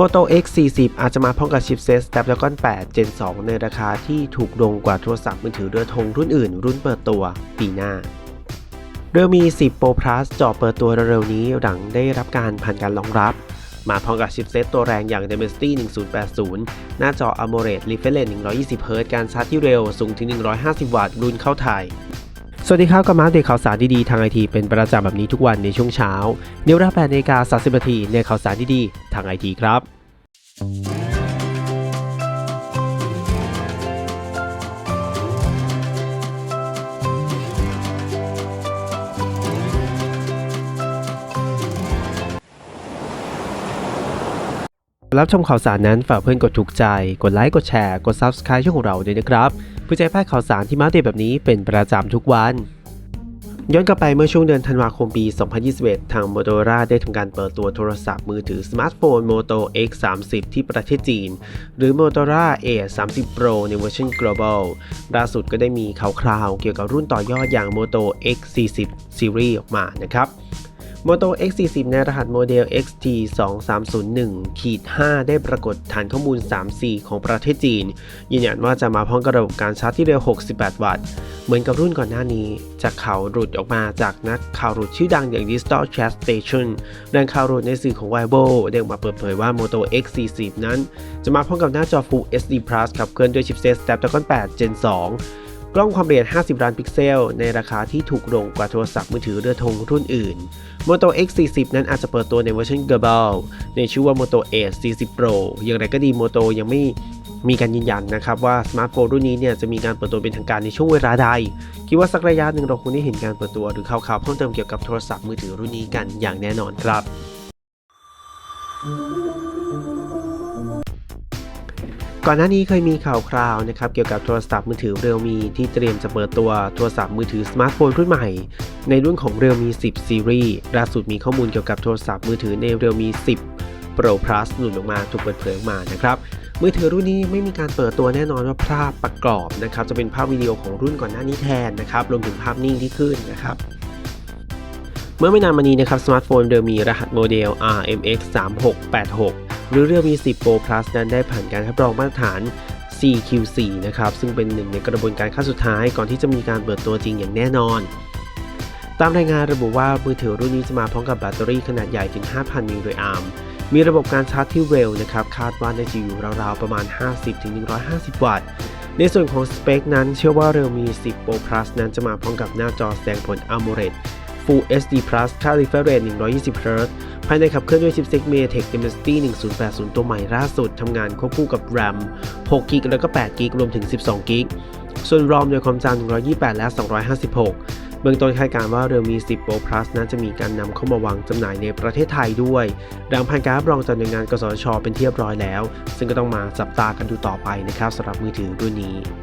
Moto X40 อาจจะมาพร้อมกับชิปเซต Snapdragon 8 Gen 2 ในราคาที่ถูกลงกว่าโทรศัพท์มือถือเรือธงรุ่นอื่น รุ่นเปิดตัวปีหน้าเรือมี10 Pro Plus จอเปิดตัวเร็วๆนี้หลังได้รับการผ่านการรองรับ มาพร้อมกับชิปเซตตัวแรงอย่าง Dimensity 1080 หน้าจอ AMOLED Refresh Rate 120Hz การชาร์จที่เร็วสูงถึง 150 วัตต์รุ่นเข้าไทย สวัสดีครับกับมาเดตข่าวสารดีๆ ทางไอทีเป็นประจำแบบนี้ทุกวันในช่วงเช้าเดี๋ยวรับ8นาฬิกา30นาทีในข่าวสารดีๆ ทางไอทีครับ รับชมข่าวสารนั้นฝากเพื่อนกดถูกใจ กดไลค์ กดแชร์ กด Subscribe ช่องของเราด้วยนะครับ เพื่อจะให้พลาดข่าวสารที่มาเดตแบบนี้เป็นประจำทุกวันย้อนกลับไปเมื่อช่วงเดือนธันวาคมปี 2021 ทาง Motorola ได้ทำการเปิดตัวโทรศัพท์มือถือสมาร์ทโฟน Moto X30 ที่ประเทศจีน หรือ Motorola A30 Pro ในเวอร์ชัน Global ล่าสุดก็ได้มีข่าวคราวเกี่ยวกับรุ่นต่อยอดอย่าง Moto X40 Series ออกมานะครับ Moto X40 ในรหัสโมเดล XT 2 3 0 1ขีด5ได้ปรากฏฐานข้อมูล 3C ของประเทศจีน ยืนยันว่าจะมาพร้อมกับระบบการชาร์จที่เร็ว 68 วัตต์ เหมือนกับรุ่นก่อนหน้านี้ จากข่าวหลุดออกมาจากนักข่าวหลุดชื่อดังอย่าง Digital Chat Station แรงข่าวหลุดในสื่อของ w i b o ได้ออกมาเปิดเผยว่า Moto X40 นั้น จะมาพร้อมกับหน้าจอ Full HD Plus ขับเคลื่อนด้วยชิปเซต Snapdragon 8 Gen 2 กล้องความละเอียด 50 ล้านพิกเซล ในราคาที่ถูกลงกว่าโทรศัพท์มือถือเรือธงรุ่นอื่น Moto X40 นั้นอาจจะเปิดตัวในเวอร์ชัน Global ในชื่อว่า Moto A40 Pro อย่างไรก็ดี Moto ยังไม่มีการยืนยันนะครับว่าสมาร์ทโฟนรุ่นนี้เนี่ยจะมีการเปิดตัวเป็นทางการในช่วงเวลาใด คิดว่าสักระยะหนึ่งเราคงได้เห็นการเปิดตัวหรือข่าวๆเพิ่มเติมเกี่ยวกับโทรศัพท์มือถือรุ่นนี้กันอย่างแน่นอนครับ ก่อนหน้านี้เคยมีข่าวคราวนะครับเกี่ยวกับโทรศัพท์มือถือ Realme ที่เตรียมจะเปิดตัวโทรศัพท์มือถือสมาร์ทโฟนรุ่นใหม่ ในรุ่นของ Realme 10 Series ล่าสุดมีข้อมูลเกี่ยวกับโทรศัพท์มือถือใน Realme 10 Pro Plus หลุดออกมาถูกเปิดเผยออกมานะครับมือถือรุ่นนี้ไม่มีการเปิดตัวแน่นอนว่าภาพประกอบนะครับจะเป็นภาพวิดีโอของรุ่นก่อนหน้านี้แทนนะครับรวมถึงภาพนิ่งที่ขึ้นนะครับเมื่อไม่นานมานี้นะครับสมาร์ทโฟนเดิมมีรหัสโมเดล RMX 3686 หรือเรือมี10 Pro Plus นั้นได้ผ่านการรับรองมาตรฐาน CQ4 นะครับ ซึ่งเป็นหนึ่งในกระบวนการขั้นสุดท้ายก่อนที่จะมีการเปิดตัวจริงอย่างแน่นอน ตามรายงานระบุว่ามือถือรุ่นนี้จะมาพร้อมกับแบตเตอรี่ขนาดใหญ่ถึง 5,000 มิลลิแอมป์มีระบบการชาร์จที่เร็วนะครับ คาดว่าน่าจะอยู่ราวๆ ประมาณ 50-150 วัตต์ ในส่วนของสเปคนั้นเชื่อว่าเร็วมี 10 Pro Plus นั้นจะมาพร้อมกับหน้าจอแสดงผล AMOLED Full HD Plus ค่า refresh rate 120 Hz ภายในขับเคลื่อนด้วยชิปเซ็ต MediaTek Dimensity 1080 ตัวใหม่ล่าสุดทำงานควบคู่กับ RAM 6 g b แล้วก็8 g b รวมถึง 12 g b ส่วน ROM โดยความจำ128 และ 256 เบื้องต้นคาดการณ์ว่าเรือมี 10 Pro Plus นั้นจะมีการนำเข้ามาวางจำหน่ายในประเทศไทยด้วยดังผ่านการรับรองจากหน่วยงาน กสช เป็นที่เรียบร้อยแล้ว ซึ่งก็ต้องมาจับตากันดูต่อไปนะครับสำหรับมือถือรุ่นนี้